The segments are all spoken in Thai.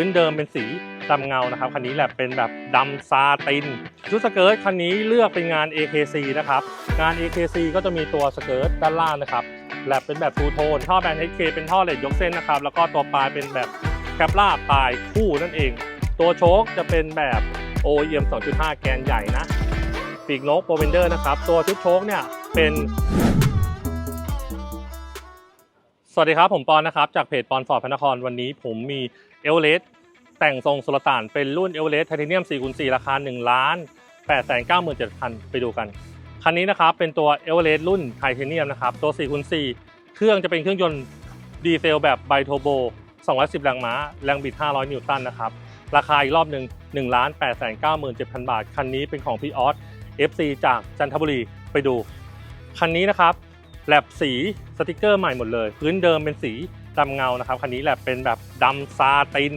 พื้นเดิมเป็นสีดำเงานะครับ คันนี้แหละเป็นแบบดำซาตินชุดสเกิร์ตคันนี้เลือกเป็นงาน AKC นะครับ งาน AKC ก็จะมีตัวสเกิร์ตด้านล่างนะครับแลบเป็นแบบทูโทนท่อแบรนด์ HK เป็นท่อเหล็กยกเส้นนะครับ แล้วก็ตัวปลายเป็นแบบแคปล่าปลายคู่นั่นเอง ตัวโชคจะเป็นแบบ OEM 2.5 แกนใหญ่นะปีกนกโปรเวนเดอร์นะครับ ตัวชุดโชคเนี่ยเป็นสวัสดีครับ ผมปอนนะครับ จากเพจปอนฟอร์ดพระนครวันนี้ผมมี เอเวอเรสต์แต่งทรงสุลต่านเป็นรุ่นเอเวอเรสต์ไทเทเนียม4คูณ4ราคา1ล้าน8 9 7 0 0 0 ไปดูกัน คันนี้นะครับเป็นตัวเอเวอเรสต์รุ่นไทเทเนียมนะครับตัว4คูณ4เครื่องจะเป็นเครื่องยนต์ดีเซลแบบไบโทโบ210 แรงม้า แรงบิด 500 นิวตันนะครับ ราคาอีกรอบหนึ่ง1ล้าน8 9 7 0 0 0 บาท คันนี้เป็นของพี่ออส FC จากจันทบุรีไปดู คันนี้นะครับแลบสีสติกเกอร์ใหม่หมดเลย พื้นเดิมเป็นสี ดำเงานะครับ คันนี้แหลบเป็นแบบดำซาติน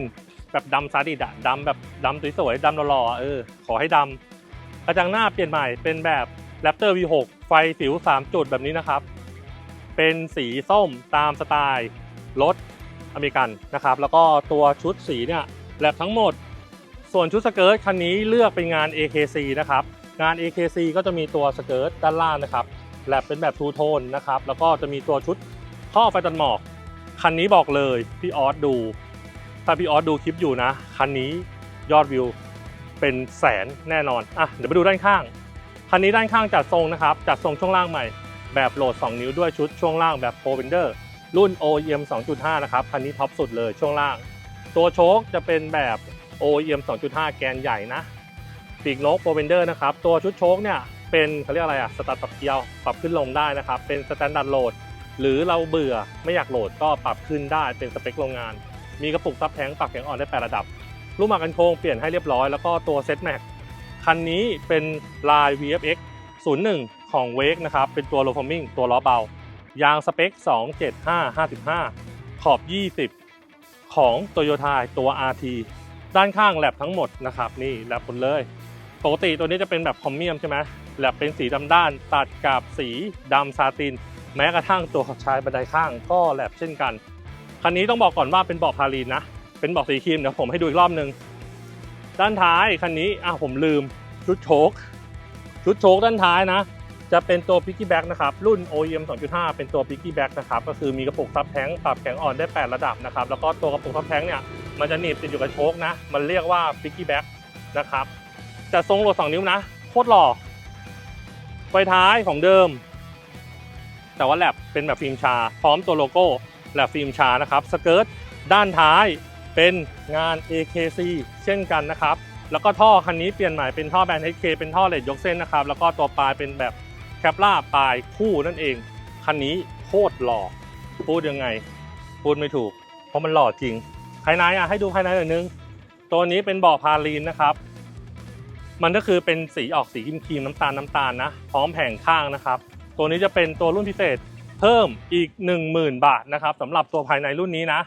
แบบดำซาดิดอะดำแบบดำสวยๆดำหล่อๆเออขอให้ดำกระจังหน้าเปลี่ยนใหม่เป็นแบบแรปเตอร์ V6 ไฟสิว 3 จุดแบบนี้นะครับ เป็นสีส้มตามสไตล์รถอเมริกันนะครับ แล้วก็ตัวชุดสีเนี่ยแลบทั้งหมด ส่วนชุดสเกิร์ตคันนี้เลือกเป็นงาน AKC นะครับ งาน AKC ก็จะมีตัวสเกิร์ตด้านล่างนะครับแลบเป็นแบบทูโทนนะครับ แล้วก็จะมีตัวชุดท่อไฟตันหมอก คันนี้บอกเลยพี่ออสดู ถ้าพี่ออสดูคลิปอยู่นะ คันนี้ยอดวิวเป็นแสนแน่นอนอะเดี๋ยวไปดูด้านข้าง คันนี้ด้านข้างจัดทรงนะครับ จัดทรงช่วงล่างใหม่ แบบโหลด 2 นิ้วด้วยชุดช่วงล่างแบบ Pro Bender รุ่น OEM 2.5 นะครับ คันนี้ท็อปสุดเลยช่วงล่าง ตัวโชคจะเป็นแบบ OEM 2.5 แกนใหญ่นะปีกนกโปรเวนเดอร์นะครับ ตัวชุดโชคเนี่ยเป็นเขาเรียกอะไรอะสตาร์ทปรับเกียว ปรับขึ้นลงได้นะครับ เป็นสแตนดาร์ดโหลด หรือเราเบื่อไม่อยากโหลดก็ปรับขึ้นได้เป็นสเปคโรงงาน มีกระปุกซับแท้งปรับแข็งอ่อนได้8ระดับลูกหมากกันโค้งเปลี่ยนให้เรียบร้อยแล้วก็ตัวเซ็ตแม็กคันนี้เป็นลาย VFX 01 ของ Wake นะครับ เป็นตัว low foaming ตัวล้อเบา ยางสเปค 275 55 ขอบ 20 ของ Toyota ตัว RT ด้านข้างแลบทั้งหมดนะครับ นี่แลบหมดเลย ปกติตัวนี้จะเป็นแบบพรอมเมียมใช่ไหมแลบเป็นสีดำด้านตัดกับสีดำซาติน แม้กระทั่งตัวชายบันไดข้างก็แลบเช่นกัน คันนี้ต้องบอกก่อนว่าเป็นเบาะพาลีนนะ เป็นเบาะสีครีมเดี๋ยวผมให้ดูอีกรอบหนึ่งด้านท้ายคันนี้อะผมลืมชุดโชคชุดโชคด้านท้ายนะ จะเป็นตัวพิกกี้แบ็กนะครับ รุ่น OEM 2.5 เป็นตัวพิกกี้แบ็กนะครับ ก็คือมีกระปุกซับแท้งปรับแข็งอ่อนได้ 8 ระดับนะครับ แล้วก็ตัวกระปุกซับแท้งเนี่ย มันจะหนีบติดอยู่กับโชคนะ มันเรียกว่าพิกกี้แบ็กนะครับ จะทรงโหลด 2 นิ้วนะ โคตรหล่อไฟท้ายของเดิม แต่ว่าแลบเป็นแบบฟิล์มชา พร้อมตัวโลโก้แลบฟิล์มชานะครับสเกิร์ตด้านท้ายเป็นงาน AKC เช่นกันนะครับ แล้วก็ท่อคันนี้เปลี่ยนใหม่เป็นท่อแบรนด์ HK เป็นท่อเหล็กยกเส้นนะครับ แล้วก็ตัวปลายเป็นแบบแคปล่าปลายคู่นั่นเอง คันนี้โคตรหล่อพูดยังไง พูดไม่ถูก เพราะมันหล่อจริง ภายในอะให้ดูภายในหน่อยนึง ตัวนี้เป็นบาะพาลีนนะครับ มันก็คือเป็นสีออกสีครีมๆน้ำตาลน้ำตาลนะ พร้อมแผงข้างนะครับ ตัวนี้จะเป็นตัวรุ่นพิเศษเพิ่มอีก 10,000 บาทนะครับสำหรับตัวภายในรุ่นนี้นะ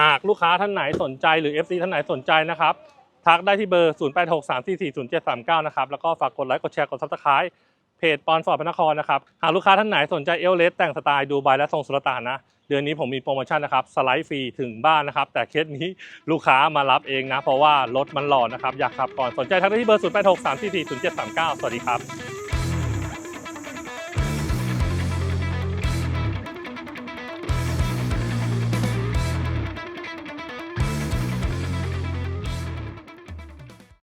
หากลูกค้าท่านไหนสนใจหรือ FC ท่านไหนสนใจนะครับทักได้ที่เบอร์ 0863440739 นะครับ แล้วก็ฝากกดไลค์ กดแชร์ กดซับสไคร b e เพจปอนฟอร์ดพระนครนะครับ หากลูกค้าท่านไหนสนใจเอลเลสแต่งสไตล์ดูไบและทรงสุลต่านนะ เดือนนี้ผมมีโปรโมชั่นนะครับ สไลด์ฟรีถึงบ้านนะครับ แต่เคสนี้ลูกค้ามารับเองนะ เพราะว่ารถมันหล่อนะครับ อยากขับก่อน สนใจทักได้ที่เบอร์ 0863440739 สวัสดีครับ